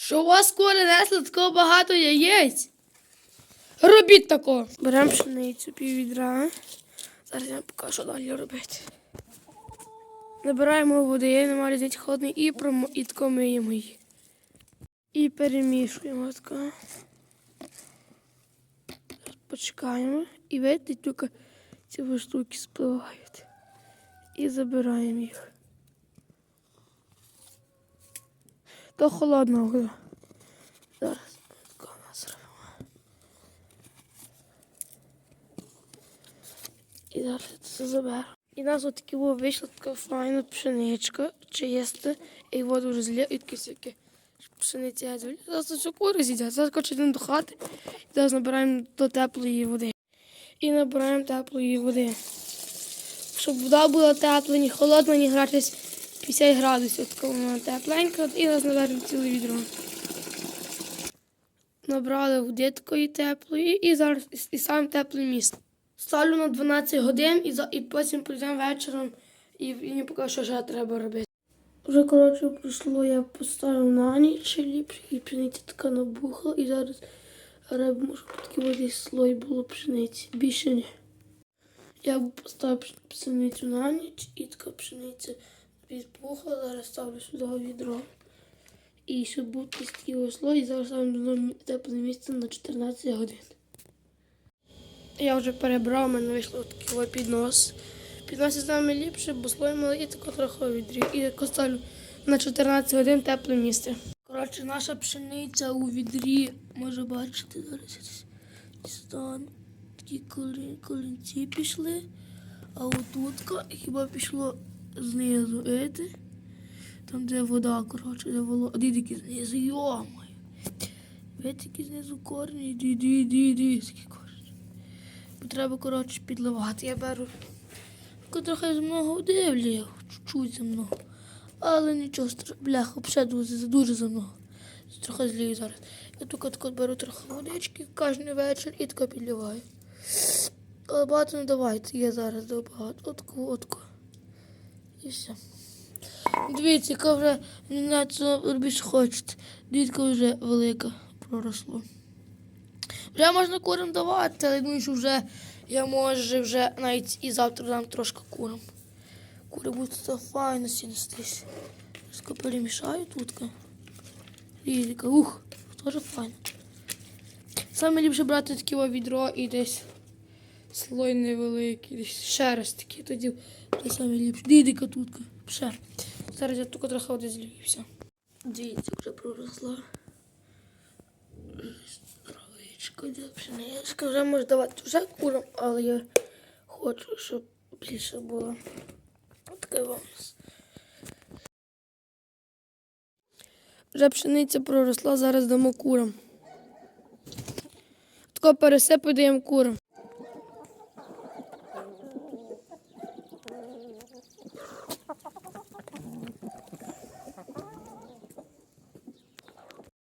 Що у вас кури несли такого багато яєць? Робіть тако. Беремо пшеницю пів відра. Зараз я вам покажу, що далі робити. Набираємо води, нема різниці холодний і промо і тако миємо її. І перемішуємо тако. Почекаємо. І видите, тільки ці штуки спливають. І забираємо їх. То холодна вода. Зараз тако у нас робимо. І зараз це заберу. І нас от такі во вийшла така файна пшеничка, чиста, і воду вже злє, і такі всякі пшениця. Зараз все кури з'їдять. Зараз хоче йдемо до хати, і зараз набираємо до теплої води. І набираємо теплої води. Щоб вода була тепла, ні холодна, ні гратись 50 градусів. Така вона тепленька, і зараз наберемо ціле відро. Набрали води такої теплої і зараз і, саме тепле місце. Ставлю на 12 годин і, і потім прийдемо вечором і, мені покажу, що ще треба робити. Вже коротше пройшло, я поставив на ніч ліпше, і пшениця така набухла, і зараз щоб такий слой було пшениці. Більше ні. Я поставив пш- пшеницю на ніч, і така пшениця відпухла, зараз ставлю сюди відро. І щоб був такий ось і зараз ставлю тепле місце на 14 годин. Я вже перебрав, у мене вийшло такий піднос. Піднос із нами ліпше, бо слой малий, тако трохи відрів. І ставлю на 14 годин тепле місце. Коротше, наша пшениця у відрі, може бачити, зараз дістану. Такі колі- колінці пішли, а отутка хіба пішло знизу, видите? Там, де вода, коротше, де воло. Які знизу, йомай. Видите, які знизу корні, ді, ді, ді, ді, скільки корні. Треба, коротше, підливати. Я беру трохи замного води влію, чуть-чуть замного. Але нічого страшного, бляха, ще дуже, дуже замного. Трохи злію зараз. Я тільки тако беру трохи водички кожен вечір і тако підливаю. Але багато не давайте, я зараз дав багато. Отко, отко. І все. Дивіться, яка вже це більше хочете. Дітка вже велика проросло. Вже можна курам давати, але думаю, що вже я може вже навіть і завтра дам трошки курам. Кури будуть файно сінестись. Ска перемішаю тутка. Ліліка, ух, теж файно. Саме ліпше брати таке відро і десь слой невеликий, ще раз такий, тоді це саме ліпше. Дідика тутка, ще. Зараз я тільки трохи води злію і все. Дивіться, вже проросла. Травичка, де пшеничка. Вже можу давати вже курам, але я хочу, щоб більше було. Таке вам. Вже пшениця проросла, зараз дамо курам. Тако пересипи даємо курам.